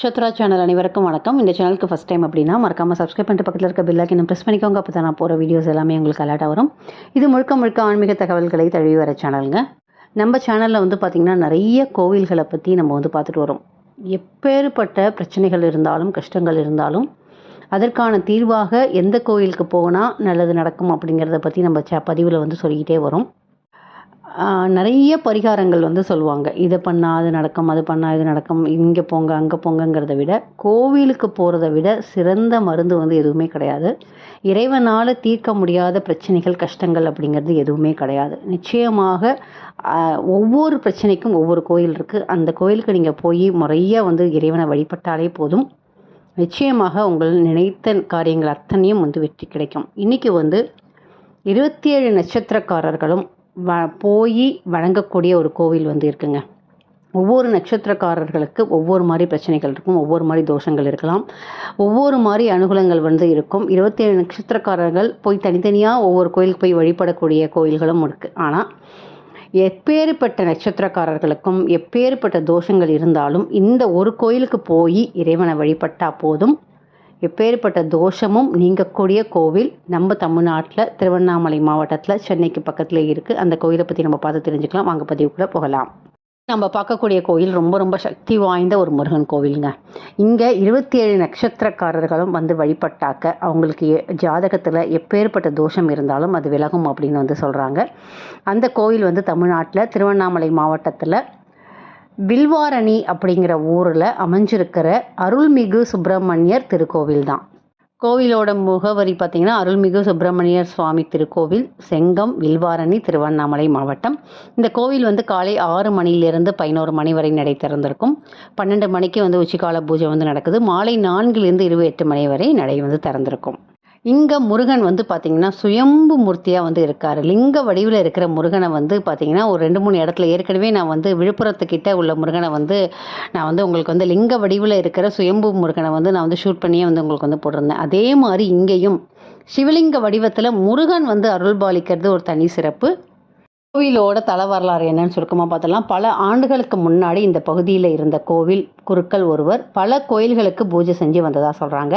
Chatra channel அனைவருக்கும் வணக்கம். இந்த சேனலுக்கு ஃபஸ்ட் டைம் அப்படின்னா மறக்காமல் சப்ஸ்கிரைப் பண்ணிட்டு பக்கத்தில் இருக்க பெல் இன்னும் ப்ரெஸ் பண்ணிக்கோங்க. அப்போ தான் நான் போகிற வீடியோஸ் எல்லாமே உங்களுக்கு அலர்ட்டாக வரும். இது முழுக்க முழுக்க ஆன்மீக தகவல்களை தழுவி வர சேனலுங்க நம்ம சேனலில் வந்து பார்த்திங்கன்னா நிறைய கோவில்களை பற்றி நம்ம வந்து பார்த்துட்டு வரோம். எப்பேற்பட்ட பிரச்சனைகள் இருந்தாலும் கஷ்டங்கள் இருந்தாலும் அதற்கான தீர்வாக எந்த கோவிலுக்கு போனால் நல்லது நடக்கும் அப்படிங்கிறத பற்றி நம்ம ச பதிவில் வந்து சொல்லிக்கிட்டே வரோம். நிறைய பரிகாரங்கள் வந்து சொல்லுவாங்க. இதை பண்ணால் அது நடக்கும் அது பண்ணால் இது நடக்கும் இங்கே போங்க அங்கே போங்கங்கிறத விட கோவிலுக்கு போகிறத விட சிறந்த மருந்து வந்து எதுவுமே கிடையாது. இறைவனால் தீர்க்க முடியாத பிரச்சனைகள் கஷ்டங்கள் அப்படிங்கிறது எதுவுமே கிடையாது. நிச்சயமாக ஒவ்வொரு பிரச்சனைக்கும் ஒவ்வொரு கோயில் இருக்குது அந்த கோயிலுக்கு நீங்கள் போய் முறையாக வந்து இறைவனை வழிபட்டாலே போதும். நிச்சயமாக உங்கள் நினைத்த காரியங்கள் அத்தனையும் வந்து வெற்றி கிடைக்கும். இன்றைக்கி வந்து இருபத்தி ஏழு நட்சத்திரக்காரர்களும் வ போய் வணங்கக்கூடிய ஒரு கோவில் வந்து இருக்குங்க. ஒவ்வொரு நட்சத்திரக்காரர்களுக்கு ஒவ்வொரு மாதிரி பிரச்சனைகள் இருக்கும் ஒவ்வொரு மாதிரி தோஷங்கள் இருக்கலாம். ஒவ்வொரு மாதிரி அனுகூலங்கள் வந்து இருக்கும். இருபத்தேழு நட்சத்திரக்காரர்கள் போய் தனித்தனியாக ஒவ்வொரு கோயிலுக்கு போய் வழிபடக்கூடிய கோயில்களும் இருக்குது ஆனால் எப்பேறுபட்ட நட்சத்திரக்காரர்களுக்கும் எப்பேறுபட்ட தோஷங்கள் இருந்தாலும் இந்த ஒரு கோயிலுக்கு போய் இறைவனை வழிபட்டால் போதும். எப்பேற்பட்ட தோஷமும் நீங்கக்கூடிய கோவில் நம்ம தமிழ்நாட்டில் திருவண்ணாமலை மாவட்டத்தில் சென்னைக்கு பக்கத்தில் இருக்குது அந்த கோயிலை பற்றி நம்ம பார்த்து தெரிஞ்சுக்கலாம். வாங்க பதிவுக்குள்ளே போகலாம். நம்ம பார்க்கக்கூடிய கோயில் ரொம்ப ரொம்ப சக்தி வாய்ந்த ஒரு முருகன் கோவிலுங்க. இங்கே இருபத்தி ஏழு நட்சத்திரக்காரர்களும் வந்து வழிபட்டாக்க அவங்களுக்கு ஜாதகத்தில் எப்பேற்பட்ட தோஷம் இருந்தாலும் அது விலகும் அப்படின்னு வந்து சொல்கிறாங்க அந்த கோவில் வந்து தமிழ்நாட்டில் திருவண்ணாமலை மாவட்டத்தில் வில்வாரணி அப்படிங்கிற ஊரில் அமைஞ்சிருக்கிற அருள்மிகு சுப்பிரமணியர் திருக்கோவில் தான். கோவிலோட முகவரி பார்த்தீங்கன்னா அருள்மிகு சுப்பிரமணியர் சுவாமி திருக்கோவில் செங்கம் வில்வாரணி திருவண்ணாமலை மாவட்டம். இந்த கோவில் வந்து காலை ஆறு மணியிலிருந்து பதினோரு மணி வரை நடை திறந்திருக்கும். பன்னெண்டு மணிக்கு வந்து உச்சிக்கால பூஜை வந்து நடக்குது. மாலை நான்கிலிருந்து இருபது எட்டு மணி வரை நடை வந்து திறந்திருக்கும். இங்கே முருகன் வந்து பார்த்திங்கன்னா சுயம்பு மூர்த்தியாக வந்து இருக்கார். லிங்க வடிவில் இருக்கிற முருகனை வந்து பார்த்திங்கன்னா ஒரு ரெண்டு மூணு இடத்துல ஏற்கனவே நான் வந்து விழுப்புரத்துக்கிட்ட உள்ள முருகனை வந்து நான் வந்து உங்களுக்கு வந்து லிங்க வடிவில் இருக்கிற சுயம்பு முருகனை வந்து நான் வந்து ஷூட் பண்ணியே வந்து உங்களுக்கு வந்து போட்டிருந்தேன். அதே மாதிரி இங்கேயும் சிவலிங்க வடிவத்தில் முருகன் வந்து அருள்பாலிக்கிறது ஒரு தனி சிறப்பு. கோவிலோட தல வரலாறு என்னன்னு சுருக்கமாக பார்த்தலாம் பல ஆண்டுகளுக்கு முன்னாடி இந்த பகுதியில் இருந்த கோவில் குருக்கள் ஒருவர் பல கோயில்களுக்கு பூஜை செஞ்சு வந்ததாக சொல்கிறாங்க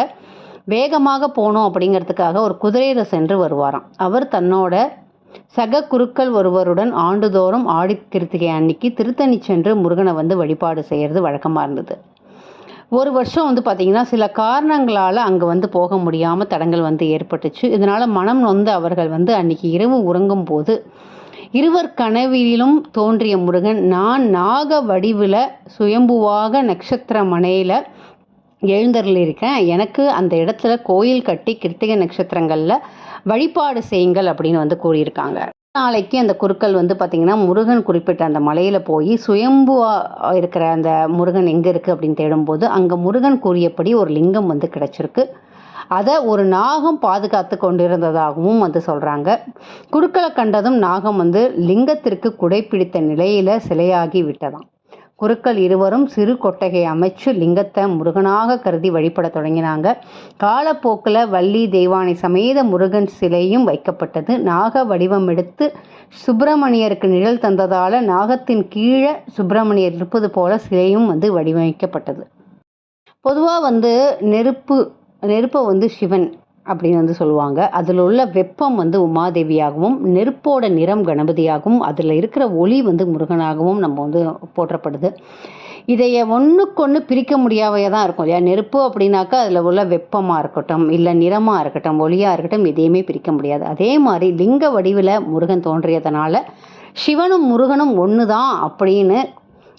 வேகமாக போகணும் அப்படிங்கிறதுக்காக ஒரு குதிரையில் சென்று வருவாராம். அவர் தன்னோட சக குருக்கள் ஒருவருடன் ஆண்டுதோறும் ஆடி கிருத்திகை அன்னைக்கு திருத்தணி சென்று முருகனை வந்து வழிபாடு செய்கிறது வழக்கமாக இருந்தது. ஒரு வருஷம் வந்து பார்த்திங்கன்னா சில காரணங்களால் அங்கே வந்து போக முடியாமல் தடங்கள் வந்து ஏற்பட்டுச்சு. இதனால் மனம் நொந்த அவர்கள் வந்து அன்னைக்கு இரவு உறங்கும் போது இருவர் கனவிலும் தோன்றிய முருகன் நான் நாக வடிவில் சுயம்புவாக நட்சத்திர மனையில் எழுந்தருளியிருக்கேன். எனக்கு அந்த இடத்துல கோயில் கட்டி கிருத்திகை நட்சத்திரங்களில் வழிபாடு செய்யுங்கள் அப்படின்னு வந்து கூறியிருக்காங்க. நாளைக்கு அந்த குருக்கள் வந்து பார்த்திங்கன்னா முருகன் குறிப்பிட்ட அந்த மலையில் போய் சுயம்புவாக இருக்கிற அந்த முருகன் எங்கே இருக்குது அப்படின்னு தேடும்போது அங்கே முருகன் கூறியபடி ஒரு லிங்கம் வந்து கிடச்சிருக்கு. அதை ஒரு நாகம் பாதுகாத்து கொண்டிருந்ததாகவும் வந்து சொல்கிறாங்க குருக்களை கண்டதும் நாகம் வந்து லிங்கத்திற்கு குடைப்பிடித்த நிலையில் சிலையாகி விட்டதாம். குருக்கள் இருவரும் சிறு கொட்டகை அமைச்சு லிங்கத்தை முருகனாக கருதி வழிபட தொடங்கினாங்க. காலப்போக்கில் வள்ளி தெய்வானை சமேத முருகன் சிலையும் வைக்கப்பட்டது. நாக வடிவம் எடுத்து சுப்பிரமணியருக்கு நிழல் தந்ததால் நாகத்தின் கீழே சுப்பிரமணியர் இருப்பது போல சிலையும் வந்து வடிவமைக்கப்பட்டது. பொதுவாக வந்து நெருப்பு நெருப்பை வந்து சிவன் அப்படின்னு வந்து சொல்லுவாங்க. அதில் உள்ள வெப்பம் வந்து உமாதேவியாகவும் நெருப்போட நிறம் கணபதியாகவும் அதில் இருக்கிற ஒளி வந்து முருகனாகவும் நம்ம வந்து போற்றப்படுது. இதைய ஒன்றுக்கொன்று பிரிக்க முடியாவையே தான் இருக்கும் இல்லையா? நெருப்பு அப்படின்னாக்கா அதில் உள்ள வெப்பமாக இருக்கட்டும் இல்லை நிறமாக இருக்கட்டும் ஒளியாக இருக்கட்டும் எதையுமே பிரிக்க முடியாது. அதே மாதிரி லிங்க வடிவில் முருகன் தோன்றியதுனால சிவனும் முருகனும் ஒன்று தான் அப்படின்னு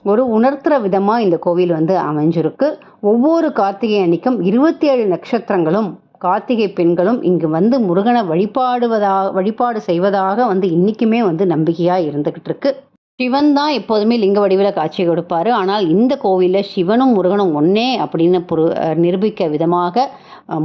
ஒரு உணர்த்துற விதமாக இந்த கோவில் வந்து அமைஞ்சிருக்கு. ஒவ்வொரு கார்த்திகை அன்னைக்கும் இருபத்தி ஏழு நட்சத்திரங்களும் கார்த்திகை பெண்களும் இங்கு வந்து முருகனை வழிபாடுவதாக வழிபாடு செய்வதாக வந்து இன்றைக்குமே வந்து நம்பிக்கையாக இருந்துக்கிட்டு இருக்கு. சிவன் தான் எப்போதுமே லிங்க வடிவில் காட்சி கொடுப்பாரு. ஆனால் இந்த கோவிலில் சிவனும் முருகனும் ஒன்றே அப்படின்னு புரு நிரூபிக்க விதமாக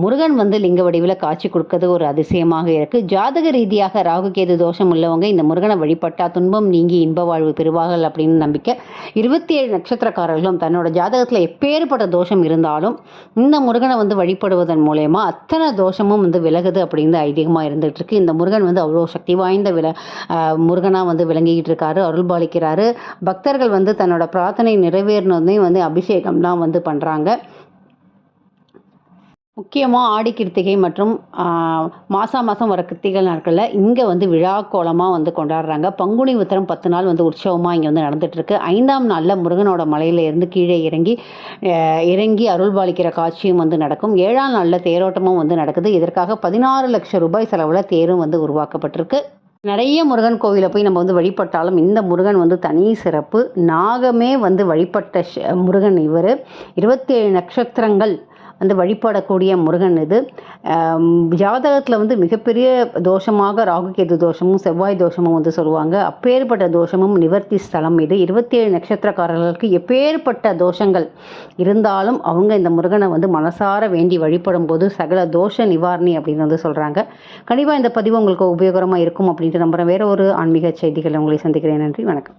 முருகன் வந்து லிங்க வடிவில் காட்சி கொடுக்கறது ஒரு அதிசயமாக இருக்குது ஜாதக ரீதியாக ராகுகேது தோஷம் உள்ளவங்க இந்த முருகனை வழிபட்டால் துன்பம் நீங்கி இன்ப வாழ்வு பெறுவார்கள் அப்படின்னு நம்பிக்கை. இருபத்தி ஏழு நட்சத்திரக்காரர்களும் தன்னோட ஜாதகத்தில் எப்பேற்பட்ட தோஷம் இருந்தாலும் இந்த முருகனை வந்து வழிபடுவதன் மூலயமா அத்தனை தோஷமும் வந்து விலகுது அப்படின்னு ஐதீகமாக இருந்துகிட்டு இருக்கு. இந்த முருகன் வந்து அவ்வளோ சக்தி வாய்ந்த வில முருகனாக வந்து விளங்கிக்கிட்டு இருக்காரு அருள்பாலிக்கிறாரு பக்தர்கள் வந்து தன்னோட பிரார்த்தனை நிறைவேறினதையும் வந்து அபிஷேகம்லாம் வந்து பண்ணுறாங்க முக்கியமாக ஆடி கிருத்திகை மற்றும் மாதம் மாதம் வர கிருத்திகை நாட்களில் இங்கே வந்து விழா கோலமாக வந்து கொண்டாடுறாங்க. பங்குனி உத்திரம் பத்து நாள் வந்து உற்சவமாக இங்கே வந்து நடந்துகிட்ருக்கு ஐந்தாம் நாளில் முருகனோட மலையில் இருந்து கீழே இறங்கி இறங்கி இறங்கி அருள்பாலிக்கிற காட்சியும் வந்து நடக்கும். ஏழாம் நாளில் தேரோட்டமும் வந்து நடக்குது. இதற்காக பதினாறு லட்சம் ரூபாய் செலவில் தேரும் வந்து உருவாக்கப்பட்டிருக்கு. நிறைய முருகன் கோவிலை போய் நம்ம வந்து வழிபட்டாலும் இந்த முருகன் வந்து தனி சிறப்பு. நாகமே வந்து வழிபட்ட ஷ- முருகன் இவர். இருபத்தேழு நட்சத்திரங்கள் வந்து வழிபடக்கூடிய முருகன் இது. ஜாதகத்தில் வந்து மிகப்பெரிய தோஷமாக ராகுகேது தோஷமும் செவ்வாய் தோஷமும் வந்து சொல்லுவாங்க. அப்பேற்பட்ட தோஷமும் நிவர்த்தி ஸ்தலம் இது. இருபத்தேழு நட்சத்திரக்காரர்களுக்கு எப்பேற்பட்ட தோஷங்கள் இருந்தாலும் அவங்க இந்த முருகனை வந்து மனசார வேண்டி வழிபடும் போது சகல தோஷ நிவாரணி அப்படின்னு வந்து சொல்கிறாங்க கண்டிப்பாக இந்த பதிவு உங்களுக்கு உபயோகரமாக இருக்கும் அப்படின்ட்டு நம்புகிறேன் வேற ஒரு ஆன்மீக செய்திகளை உங்களை சந்திக்கிறேன். நன்றி. வணக்கம்.